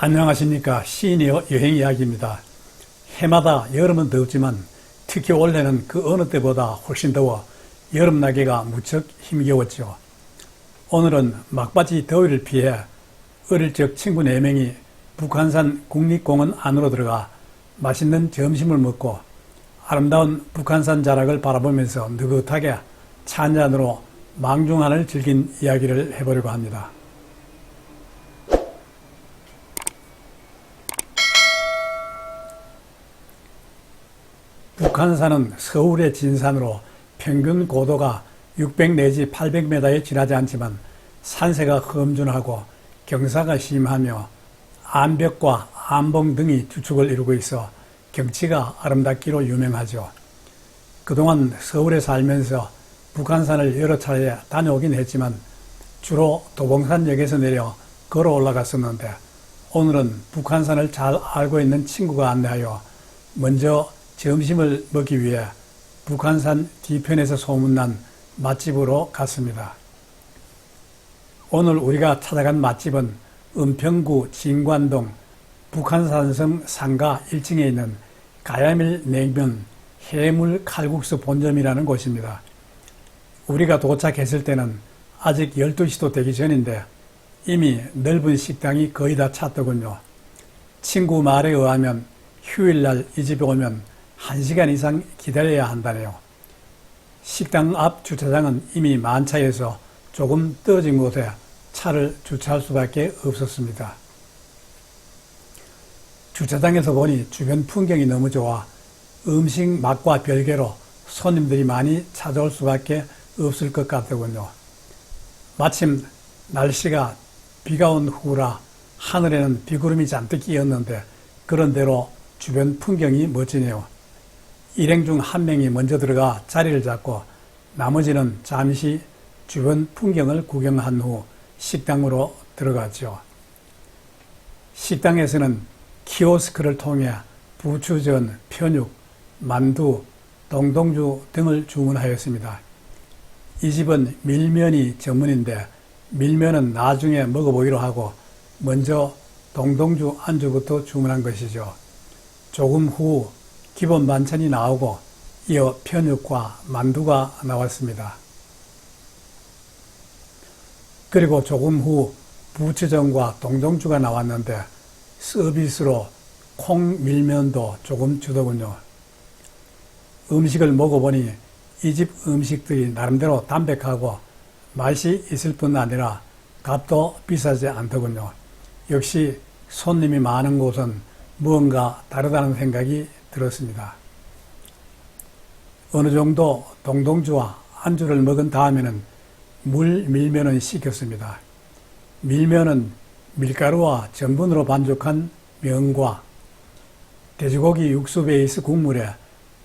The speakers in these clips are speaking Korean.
안녕하십니까 시인의 여행 이야기입니다. 해마다 여름은 덥지만 특히 올해는 그 어느 때보다 훨씬 더워 여름 나기가 무척 힘겨웠죠. 오늘은 막바지 더위를 피해 어릴 적 친구 4명이 북한산 국립공원 안으로 들어가 맛있는 점심을 먹고 아름다운 북한산 자락을 바라보면서 느긋하게 차 한잔으로 망중한을 즐긴 이야기를 해보려고 합니다. 북한산은 서울의 진산으로 평균 고도가 600 내지 800m에 지나지 않지만 산세가 험준하고 경사가 심하며 암벽과 암봉 등이 주축을 이루고 있어 경치가 아름답기로 유명하죠. 그동안 서울에 살면서 북한산을 여러 차례 다녀오긴 했지만 주로 도봉산역에서 내려 걸어 올라갔었는데 오늘은 북한산을 잘 알고 있는 친구가 안내하여 먼저 점심을 먹기 위해 북한산 뒤편에서 소문난 맛집으로 갔습니다. 오늘 우리가 찾아간 맛집은 은평구 진관동 북한산성 상가 1층에 있는 가야밀 냉면 해물 칼국수 본점이라는 곳입니다. 우리가 도착했을 때는 아직 12시도 되기 전인데 이미 넓은 식당이 거의 다 찼더군요. 친구 말에 의하면 휴일날 이 집에 오면 1시간 이상 기다려야 한다네요. 식당 앞 주차장은 이미 만차여서 조금 떨어진 곳에 차를 주차할 수밖에 없었습니다. 주차장에서 보니 주변 풍경이 너무 좋아 음식 맛과 별개로 손님들이 많이 찾아올 수밖에 없을 것 같더군요. 마침 날씨가 비가 온 후라 하늘에는 비구름이 잔뜩 끼었는데 그런대로 주변 풍경이 멋지네요. 일행 중 한 명이 먼저 들어가 자리를 잡고 나머지는 잠시 주변 풍경을 구경한 후 식당으로 들어갔죠. 식당에서는 키오스크를 통해 부추전, 편육, 만두, 동동주 등을 주문하였습니다. 이 집은 밀면이 전문인데 밀면은 나중에 먹어보기로 하고 먼저 동동주 안주부터 주문한 것이죠. 조금 후 기본 반찬이 나오고 이어 편육과 만두가 나왔습니다. 그리고 조금 후 부추전과 동동주가 나왔는데 서비스로 콩 밀면도 조금 주더군요. 음식을 먹어보니 이 집 음식들이 나름대로 담백하고 맛이 있을 뿐 아니라 값도 비싸지 않더군요. 역시 손님이 많은 곳은 무언가 다르다는 생각이 들었습니다. 어느 정도 동동주와 안주를 먹은 다음에는 물 밀면을 시켰습니다. 밀면은 밀가루와 전분으로 반죽한 면과 돼지고기 육수 베이스 국물에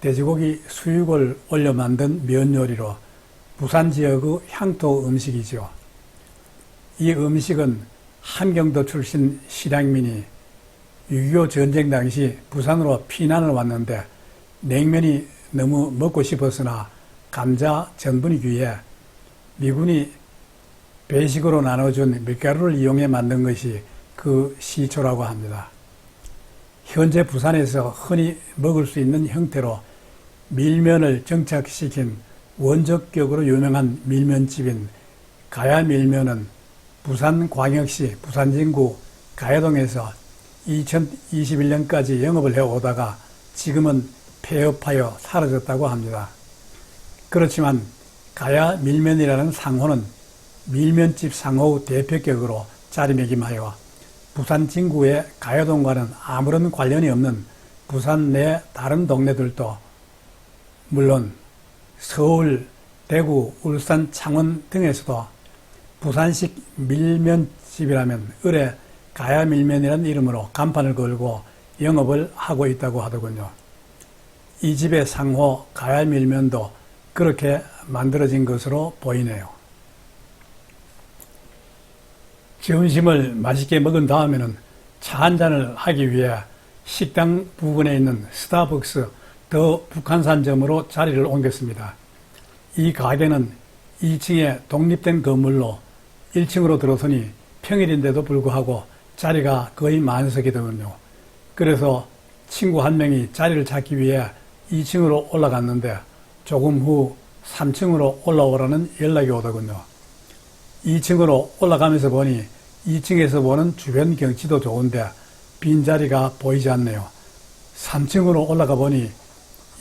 돼지고기 수육을 올려 만든 면 요리로 부산 지역의 향토 음식이죠. 이 음식은 함경도 출신 실향민이 6.25 전쟁 당시 부산으로 피난을 왔는데 냉면이 너무 먹고 싶었으나 감자 전분이 귀해 미군이 배식으로 나눠준 밀가루를 이용해 만든 것이 그 시초라고 합니다. 현재 부산에서 흔히 먹을 수 있는 형태로 밀면을 정착시킨 원적격으로 유명한 밀면집인 가야 밀면은 부산광역시 부산진구 가야동에서 2021년까지 영업을 해오다가 지금은 폐업하여 사라졌다고 합니다. 그렇지만 가야 밀면이라는 상호는 밀면집 상호 대표격으로 자리매김하여 부산 진구의 가야동과는 아무런 관련이 없는 부산 내 다른 동네들도 물론 서울, 대구, 울산, 창원 등에서도 부산식 밀면집이라면 을에 가야밀면이라는 이름으로 간판을 걸고 영업을 하고 있다고 하더군요. 이 집의 상호 가야밀면도 그렇게 만들어진 것으로 보이네요. 점심을 맛있게 먹은 다음에는 차 한 잔을 하기 위해 식당 부근에 있는 스타벅스 더 북한산점으로 자리를 옮겼습니다. 이 가게는 2층에 독립된 건물로 1층으로 들어서니 평일인데도 불구하고 자리가 거의 만석이더군요. 그래서 친구 한 명이 자리를 찾기 위해 2층으로 올라갔는데 조금 후 3층으로 올라오라는 연락이 오더군요. 2층으로 올라가면서 보니 2층에서 보는 주변 경치도 좋은데 빈자리가 보이지 않네요. 3층으로 올라가 보니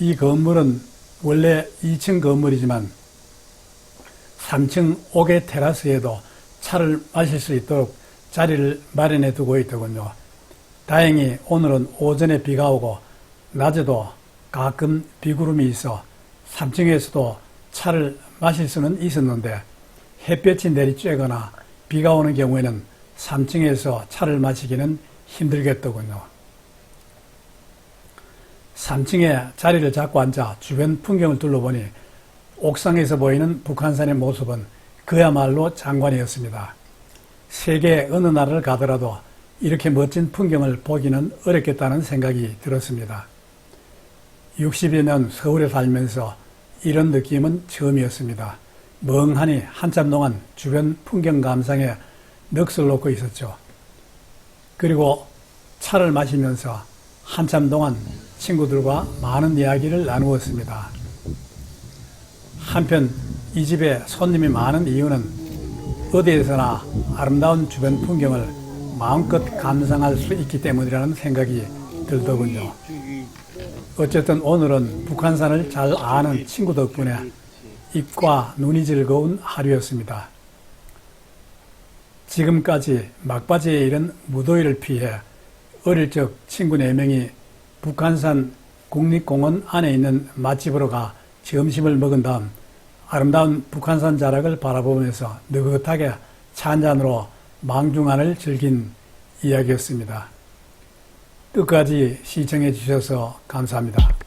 이 건물은 원래 2층 건물이지만 3층 옥의 테라스에도 차를 마실 수 있도록 자리를 마련해 두고 있더군요. 다행히 오늘은 오전에 비가 오고 낮에도 가끔 비구름이 있어 3층에서도 차를 마실 수는 있었는데 햇볕이 내리쬐거나 비가 오는 경우에는 3층에서 차를 마시기는 힘들겠더군요. 3층에 자리를 잡고 앉아 주변 풍경을 둘러보니 옥상에서 보이는 북한산의 모습은 그야말로 장관이었습니다. 세계 어느 나라를 가더라도 이렇게 멋진 풍경을 보기는 어렵겠다는 생각이 들었습니다. 60여 년 서울에 살면서 이런 느낌은 처음이었습니다. 멍하니 한참 동안 주변 풍경 감상에 넋을 놓고 있었죠. 그리고 차를 마시면서 한참 동안 친구들과 많은 이야기를 나누었습니다. 한편 이 집에 손님이 많은 이유는 어디에서나 아름다운 주변 풍경을 마음껏 감상할 수 있기 때문이라는 생각이 들더군요. 어쨌든 오늘은 북한산을 잘 아는 친구 덕분에 입과 눈이 즐거운 하루였습니다. 지금까지 막바지에 이른 무더위를 피해 어릴 적 친구 4명이 북한산 국립공원 안에 있는 맛집으로 가 점심을 먹은 다음 아름다운 북한산 자락을 바라보면서 느긋하게 차 한잔으로 망중한을 즐긴 이야기였습니다. 끝까지 시청해 주셔서 감사합니다.